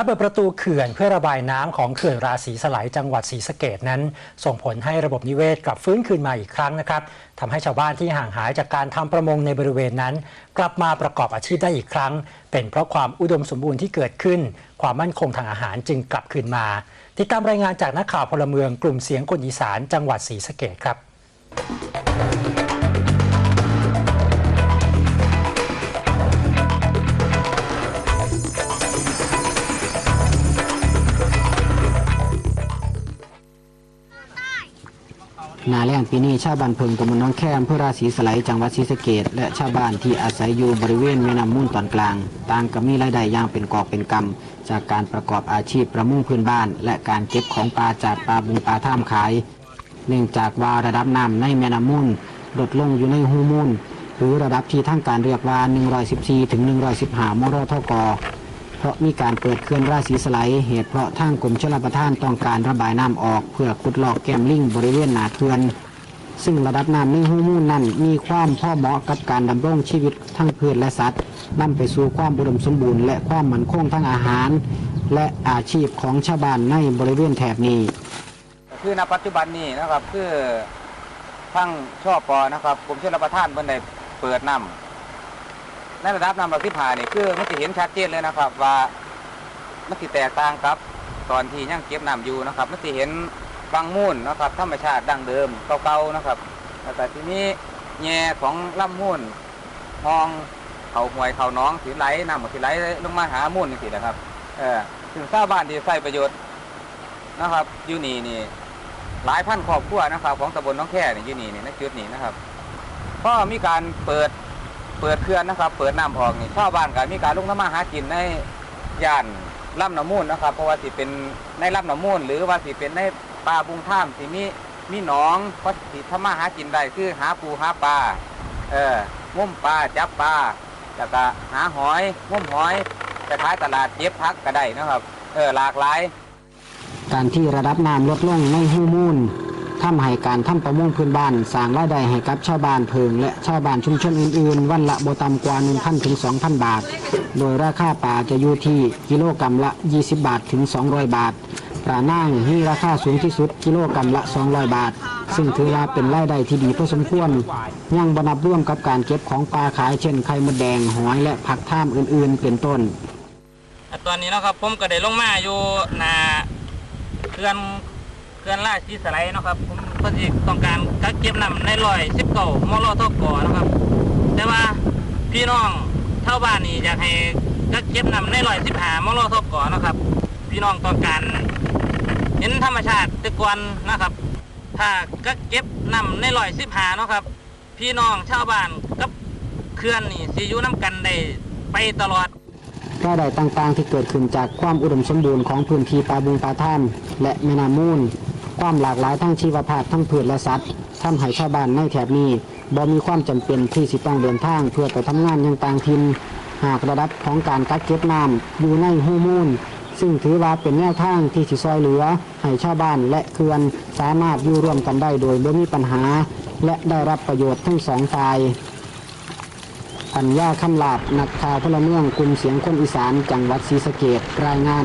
การเปิดประตูเขื่อนเพื่อระบายน้ำของเขื่อนราศีสไลยจังหวัดศรีสะเกดนั้น ส่งผลให้ระบบนิเวศกลับฟื้นคืนมาอีกครั้งนะครับทำให้ชาวบ้านที่ห่างหายจากการทำประมงในบริเวณนั้น กลับมาประกอบอาชีพได้อีกครั้ง เป็นเพราะความอุดมสมบูรณ์ที่เกิดขึ้น ความมั่นคงทางอาหารจึงกลับคืนมา ติดตามรายงานจากนักข่าวพลเมืองกลุ่มเสียงคนอีสานจังหวัดศรีสะเกดครับ นาแรงปีนี้ชาวบ้านเพิงตำบลน้องแคมเพื่อราศีสไลจังหวัดศรีสะเกดและชาวบ้านที่อาศัยอยู่บริเวณแม่น้ำมูลตอนกลาง ต่างก็มีรายได้อย่างเป็นกอบเป็นกำจากการประกอบอาชีพประมงพื้นบ้าน และการเก็บของปลาจากปลาบุงปลาท่ามขาย เนื่องจากว่าระดับน้ำในแม่น้ำมูลลดลงอยู่ในหูมูลหรือระดับที่ทางการเรียกว่า 114ถึง115มรทก เพราะมีการเปิดเขื่อนราศีสไลเหตุเพราะทางกรมชลประทานต้องการระบายน้ำออก เพื่อขุดลอกแก้มลิงบริเวณหนาเขื่อนซึ่งระดับน้ำในหูมูลนั้นมีความพ่อเหมาะกับการดำรงชีวิตทั้งพืชและสัตว์นำไปสู่ความอุดมสมบูรณ์และความมั่นคงทั้งอาหาร และอาชีพของชาวบ้านในบริเวณแถบนี้ คือณปัจจุบันนี้นะครับคือทั้งช่อปอนะครับกรมชลประทานเพิ่นได้เปิดน้ำ ในระดับน้ำระที่ผ่านี่คือมันจะเห็นชัดเจนเลยนะครับว่ามันสิแตกต่างกับ ตอนที่ยังเก็บน้ำอยู่นะครับมันสิเห็นบางมูลนะครับธรรมชาติดั้งเดิมเก่าๆนะครับแต่ทีนี้แง่ของลำมูลมองเขาห่วยเขาน้องสีไหลน้ำมันสีไหลลงมาหามูลนี่สินะครับ เออถึงชาวบ้านที่ใส่ประโยชน์นะครับยูนีนี่หลายพันครอบครัวนะครับ ของตำบลน้องแค่นี่ยูนีนี่ณจุดนี้นะครับ ก็มีการเปิด เปิดเขื่อนนะครับ เปิดน้ำออกนี่ชาวบ้านก็มีการลงน้ำมาหากินในย่านลำน้ำมูลนะครับ เพราะว่าสิเป็นในลำน้ำมูลหรือว่าสิเป็นในป่าบุงท่ามสิมีมีหนองเพราะสิทำมาหากินได้คือหาปูหาปลาเออง่มปลาจับปลาแล้วก็หาหอยง่มหอยไปขายตลาดเย็บพักก็ได้นะครับ เออหลากหลาย การที่ระดับน้ำลดลงในหูมูล ทำให้การทำประมงพื้นบ้านสร้างรายได้ให้กับชาวบ้านเพิงและชาวบ้านชุมชนอื่นๆ วันละบต่ำกว่า1,000ถึง2,000 บาท โดยราคาปลาจะอยู่ที่กิโลกรรัมละ 20 บาทถึง 200 บาทปลาน่างมีราคาสูงที่สุดกิโลกรรัมละ 200 บาท ซึ่งถือว่าเป็นรายได้ที่ดีพอสมควรยังบนับร่วมกับการเก็บของปลาขายเช่นไข่มดแดงหอยและผักท่ามอื่นๆ เป็นต้นตอนนี้นะครับผมก็ได้ลงมาอยู่หนาเขื่อน เขื่าชีสไลด์นะครับ ผมก็สิต้องการกักเก็บน้ำในร้อยสิบเก้ามอลทก่อนะครับ แต่ว่าพี่น้องเท่าบ้านนี่อยากให้กักเก็บน้ำในร้อยสิบหามอลทก่อนะครับ พี่น้องต้องการเห็นธรรมชาติตะกอนนะครับ ถ้ากักเก็บน้ำในร้อยสิบหาเนาะครับ พี่น้องชาวบ้านกับเขื่อนนี่สิอยู่น้ำกันได้ไปตลอดรายได้ต่างๆที่เกิดขึ้นจากความอุดมสมบูรณ์ของพื้นที่ป่าบุงป่าท่ามและแม่น้ำมูล ความหลากหลายทั้งชีวภาพทั้งพืชและสัตว์ทำให้ชาวบ้านในแถบนี้บ่มีความจำเป็นที่สิต้องเดินทางเพื่อไปทำงานยังต่างถิ่นหากระดับของการกักเก็บน้ำอยู่ในหูมูล ซึ่งถือว่าเป็นแนวทางที่สิซอยเหลือ ให้ชาวบ้านและเขื่อนสามารถอยู่ร่วมกันได้โดยไม่มีปัญหา และได้รับประโยชน์ทั้งสองฝ่ายปัญญาคำลาบนักข่าวพลเมืองกลุ่มเสียงคนอีสานจังหวัดศรีสะเกดรายงาน